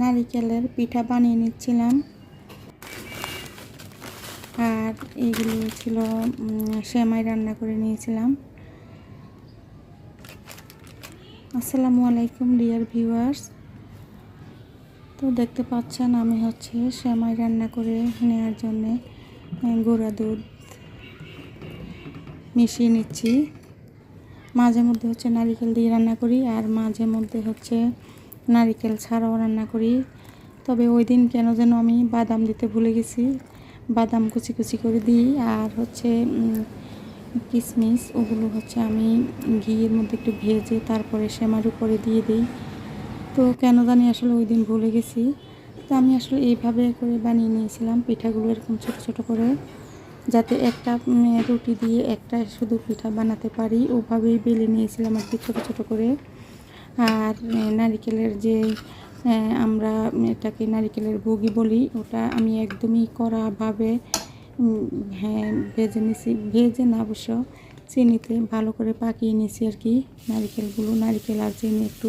নারিকেলের পিঠা বানিয়ে নিচ্ছিলাম। আর এগুলো ছিল সেমাই রান্না করে নিয়েছিলাম। আসসালামু আলাইকুম, ডিয়ার ভিউয়ার্স। তো দেখতে পাচ্ছেন, আমি হচ্ছে সেমাই রান্না করে নেওয়ার জন্যে গুঁড়া দুধ মিশিয়ে নিচ্ছি। মাঝে মধ্যে হচ্ছে নারিকেল দিয়ে রান্না করি, আর মাঝে মধ্যে হচ্ছে নারিকেল ছাড়াও রান্না করি। তবে ওই দিন কেন যেন আমি বাদাম দিতে ভুলে গেছি। বাদাম কুচি কুচি করে দিই। আর হচ্ছে কিশমিশ ওগুলো হচ্ছে আমি ঘিয়ের মধ্যে একটু ভেজে তারপরে সেমার উপরে দিয়ে দিই। তো কেন জানি আসলে ওই দিন ভুলে গেছি। তো আমি আসলে এইভাবে করে বানিয়ে নিয়েছিলাম পিঠাগুলো এরকম ছোট ছোট করে। যাতে একটা রুটি দিয়ে একটা শুধু পিঠা বানাতে পারি। ওভাবেই বেলে নিয়েছিলাম আর কি ছোটো ছোটো করে। আর নারিকেলের যে আমরা এটাকে নারিকেলের বগি বলি, ওটা আমি একদমই কড়াভাবে হ্যাঁ ভেজে নিয়েছি ভেজে না অবশ্য, চিনিতে ভালো করে পাকিয়ে নিয়েছি আর কি, নারিকেলগুলো। নারিকেল আর চিনি একটু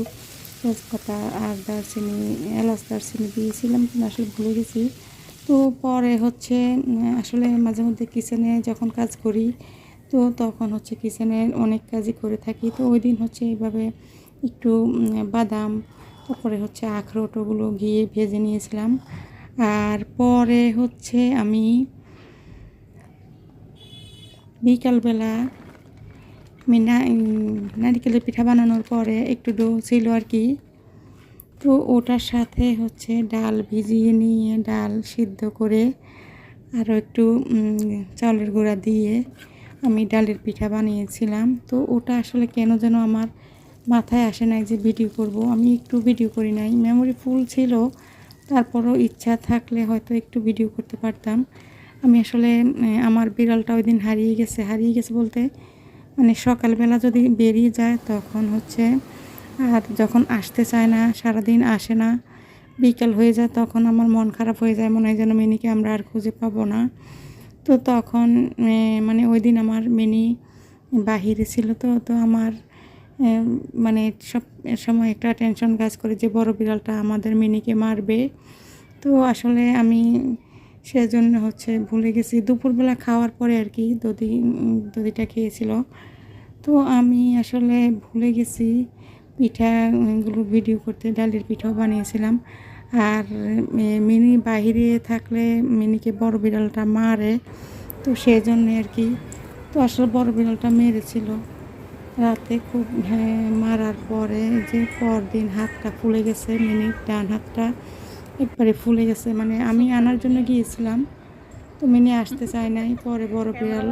তেজপাতা আর দারচিনি, এলাচ, দারচিনি দিয়েছিলাম, কিন্তু আসলে ভুলে গেছি। তো পরে হচ্ছে আসলে মাঝে মধ্যে কিচেনে যখন কাজ করি, তো তখন হচ্ছে কিচেনে অনেক কাজই করে থাকি। তো ওই দিন হচ্ছে এইভাবে একটু বাদাম, তারপরে হচ্ছে আখরোট ওগুলো ঘিয়ে ভেজে নিয়েছিলাম। আর পরে হচ্ছে আমি বিকালবেলা আমি নারিকেলের পিঠা বানানোর পরে একটু ডো ছিল আর কি। তো ওটার সাথে হচ্ছে ডাল ভিজিয়ে নিয়ে ডাল সিদ্ধ করে আরও একটু চাউলের গুঁড়া দিয়ে আমি ডালের পিঠা বানিয়েছিলাম। তো ওটা আসলে কেন যেন আমার মাথায় আসে নাই যে ভিডিও করব। আমি একটু ভিডিও করি নাই। মেমোরি ফুল ছিল, তারপরও ইচ্ছা থাকলে হয়তো একটু ভিডিও করতে পারতাম। আমি আসলে আমার বিড়ালটা ওই দিন হারিয়ে গেছে হারিয়ে গেছে বলতে মানে সকালবেলা যদি বেরিয়ে যায় তখন হচ্ছে, আর যখন আসতে চায় না, সারাদিন আসে না, বিকেল হয়ে যায় তখন আমার মন খারাপ হয়ে যায়, মনে হয় যেন মিনিকে আমরা আর খুঁজে পাবো না। তো তখন মানে ওই দিন আমার মিনি বাহিরে ছিল তো তো আমার মানে সব সময় একটা টেনশন কাজ করে যে বড় বিড়ালটা আমাদের মিনিকে মারবে। তো আসলে আমি সেজন্য হচ্ছে ভুলে গেছি। দুপুরবেলা খাওয়ার পরে আর কি উম, দধিটা খেয়েছিল। তো আমি আসলে ভুলে গেছি পিঠাগুলো ভিডিও করতে ডালের পিঠাও বানিয়েছিলাম। আর মিনি বাহিরে থাকলে মিনিকে বড় বিড়ালটা মারে। তো সেই জন্যে আর কি। তো আসলে বড় বিড়ালটা মেরেছিল। রাতে খুব হ্যাঁ, মারার পরে যে পরদিন হাতটা ফুলে গেছে মিনির ডান হাতটা একবারে ফুলে গেছে। মানে আমি আনার জন্য গিয়েছিলাম তো মিনি আসতে চায় নাই। পরে বড় বিড়াল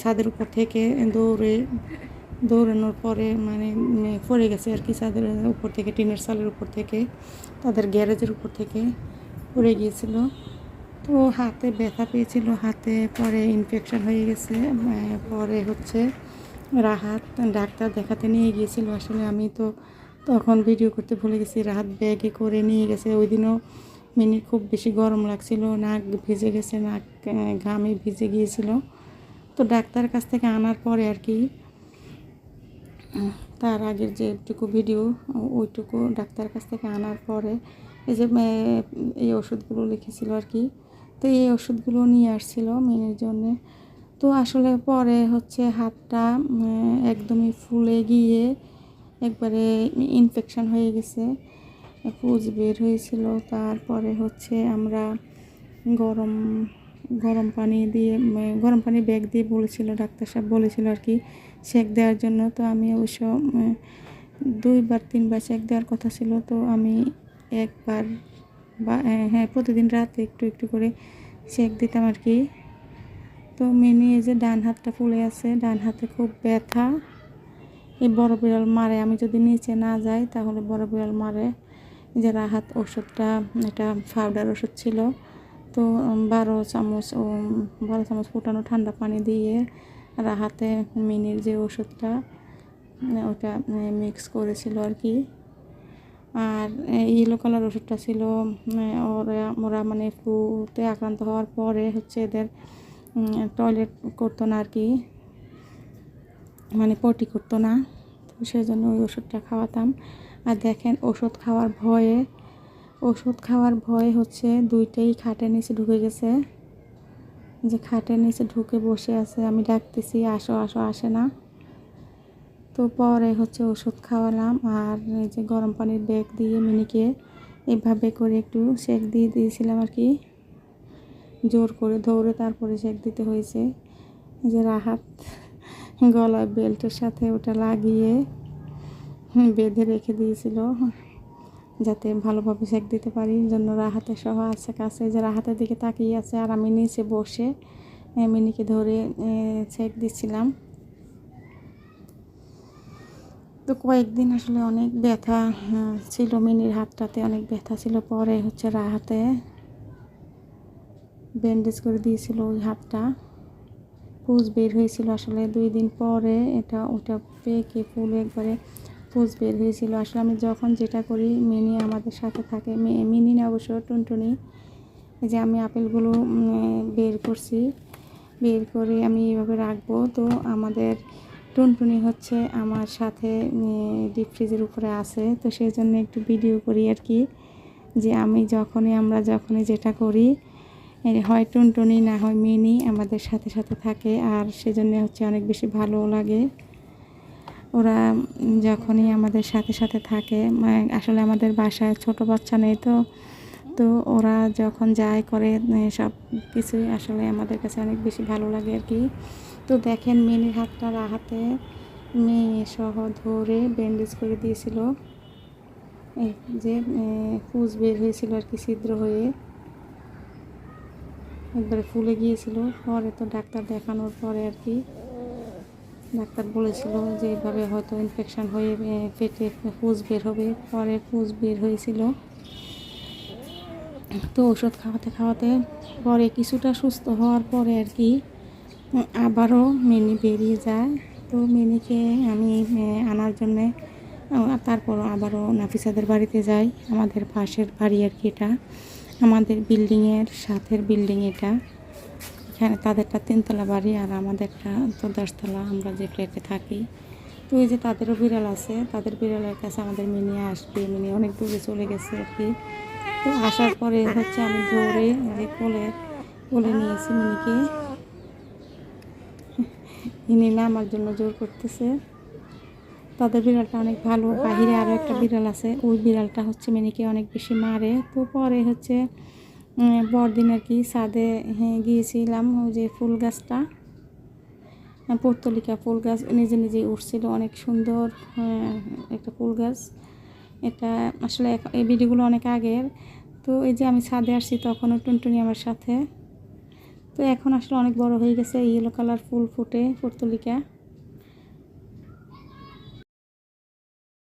ছাদের উপর থেকে দৌড়ে দৌড়ানোর পরে মানে পড়ে গেছে আর কি ছাদের উপর থেকে টিনের সালের উপর থেকে তাদের গ্যারেজের উপর থেকে পড়ে গিয়েছিল। তো হাতে ব্যথা পেয়েছিল হাতে পরে ইনফেকশন হয়ে গেছে পরে হচ্ছে রাহাত ডাক্তার দেখাতে নিয়ে গিয়েছিল আসলে আমি তো তখন ভিডিও করতে ভুলে গেছি। রাহাত ব্যাগে করে নিয়ে গেছে। ওই দিনও মিনির খুব বেশি গরম লাগছিল, নাক ভিজে গেছে, নাক ঘামে ভিজে গিয়েছিল। তো ডাক্তার কাছ থেকে আনার পরে আর কি, তার আগের যেটুকু ভিডিও ওইটুকু ডাক্তার কাছ থেকে আনার পরে এই যে এই ওষুধগুলো লিখেছিল আর কি। তো এই ওষুধগুলো নিয়ে আসছিল মেনের জন্যে। তো আসলে পরে হচ্ছে হাতটা একদমই ফুলে গিয়ে একবারে ইনফেকশন হয়ে গেছে, পুজ বের হয়েছিল। তারপরে হচ্ছে আমরা গরম গরম পানি দিয়ে গরম পানি ব্যাগ দিয়ে বলেছিল, ডাক্তার সাহেব বলেছিল আর কি সেক দেওয়ার জন্য। তো আমি অবশ্য দুইবার, তিনবার সেক দেওয়ার কথা ছিল। তো আমি একবার বা হ্যাঁ প্রতিদিন রাতে একটু একটু করে সেক দিতাম আর কি। তো মিনি এই যে ডান হাতটা ফুলে আছে, ডান হাতে খুব ব্যথা। এই বড় বিড়াল মারে, আমি যদি নিচে না যাই তাহলে বড় বিড়াল মারে। যে রাহাত ওষুধটা, এটা পাউডার ওষুধ ছিল। তো বারো চামচ, ও, বারো চামচ ফুটানো ঠান্ডা পানি দিয়ে রাহাতে মিনির যে ওষুধটা, ওটা মিক্স করেছিল আর কি। আর ইয়েলো কালার ওষুধটা ছিল ওরা ওরা মানে ফ্লুতে আক্রান্ত হওয়ার পরে হচ্ছে এদের টয়লেট করতো না আর কি। মানে পটি করতো না। তো সেই জন্য ওই ওষুধটা খাওয়াতাম। আর দেখেন, ওষুধ খাওয়ার ভয়ে, ওষুধ খাওয়ার ভয় হচ্ছে দুইটাই খাটের নিচে ঢুকে গেছে। যে খাটের নিচে ঢুকে বসে আছে, আমি ডাকতেছি, আসো আসো, আসে না। তো পরে হচ্ছে ওষুধ খাওয়ালাম। আর এই যে গরম পানির ব্যাগ দিয়ে মিনিকে এভাবে করে একটু সেক দিয়ে দিয়েছিলাম আর কি। জোর করে দৌড়ে তারপরে সেক দিতে হয়েছে যে রাহাত গলায় বেল্টের সাথে ওটা লাগিয়ে বেঁধে রেখে দিয়েছিল যাতে ভালোভাবে সেক দিতে পারি। জন্য রাহাতে সহ আছে কাছে যে রাহাতের দিকে তাকিয়ে আছে আর আমি নিচে বসে মিনিকে ধরে সেক দিচ্ছিলাম। তো কয়েকদিন আসলে অনেক ব্যথা হ্যাঁ, ছিল মিনির হাতটাতে অনেক ব্যথা ছিল পরে হচ্ছে রাহাতে। ব্যান্ডেজ করে দিয়েছিল ওই হাতটা। পুজ বের হয়েছিল আসলে দুই দিন পরে। এটা ওটা পেকে ফুল একবারে পুজ বের হয়েছিল। আসলে আমি যখন যেটা করি, মিনি আমাদের সাথে থাকে। মিনি না অবশ্য, টুনটুনি। যে আমি আপেলগুলো বের করছি। বের করে আমি এইভাবে রাখব। তো আমাদের টুনটুনি হচ্ছে আমার সাথে ডিপ ফ্রিজের উপরে আছে। তো সেই জন্য একটু ভিডিও করি আর কি। যে আমি যখনই, আমরা যখনই যেটা করি হয় টুনটুনি, না হয় মিনি আমাদের সাথে সাথে থাকে আর সেজন্য হচ্ছে অনেক বেশি ভালো লাগে। ওরা যখনই আমাদের সাথে সাথে থাকে মানে আসলে আমাদের বাসায় ছোট বাচ্চা নেই তো তো ওরা যখন যায় করে সব কিছুই আসলে আমাদের কাছে অনেক বেশি ভালো লাগে আর কি। তো দেখেন মিনির হাতটা রাহাতে মেয়ে সহ ধরে ব্যান্ডেজ করে দিয়েছিল। যে ফুজ বের হয়েছিল আর কি ছিদ্র হয়ে। একবারে ফুলে গিয়েছিল। পরে তো ডাক্তার দেখানোর পরে আর কি ডাক্তার বলেছিল যে এভাবে হয়তো ইনফেকশান হয়ে পেটে পুজ বের হবে। পরে পুজ বের হয়েছিল। তো ওষুধ খাওয়াতে খাওয়াতে পরে কিছুটা সুস্থ হওয়ার পরে আর কি আবারও মিনি বেরিয়ে যায়। তো মিনিকে আমি আনার জন্যে আহ, তারপরও আবারও নাফিসাদের বাড়িতে যাই। আমাদের পাশের বাড়ি আর কি এটা। আমাদের বিল্ডিংয়ের সাথের বিল্ডিং এটা। এখানে তাদেরটা তিনতলা বাড়ি আর আমাদেরটা তো দশতলা আমরা যে ফ্ল্যাটে থাকি। তো এই যে তাদেরও বিড়াল আছে, তাদের বিড়ালের কাছে আমাদের মিনি আসবে, মিনি অনেক দূরে চলে গেছে আর কি। তো আসার পরে হচ্ছে আমি দৌড়ে যে কোলে কোলে নিয়েছি মিনিকে। ইনি না আমার জন্য জোর করতেছে। তাদের বিড়ালটা অনেক ভালো। বাহিরে আরও একটা বিড়াল আছে। ওই বিড়ালটা হচ্ছে মিনিকে অনেক বেশি মারে। তো পরে হচ্ছে বড়দিন আর কি ছাদে হ্যাঁ গিয়েছিলাম ওই যে ফুল গাছটা। আহ, পর্তলিকা ফুল গাছ নিজে নিজে উঠছিল। অনেক সুন্দর একটা ফুল গাছ। এটা আসলে এই ভিডিওগুলো অনেক আগের। তো এই যে আমি ছাদে আসছি তখনও টুনটুনি আমার সাথে। তো এখন আসলে অনেক বড় হয়ে গেছে। ইয়েলো কালার ফুল ফুটে পর্তলিকা।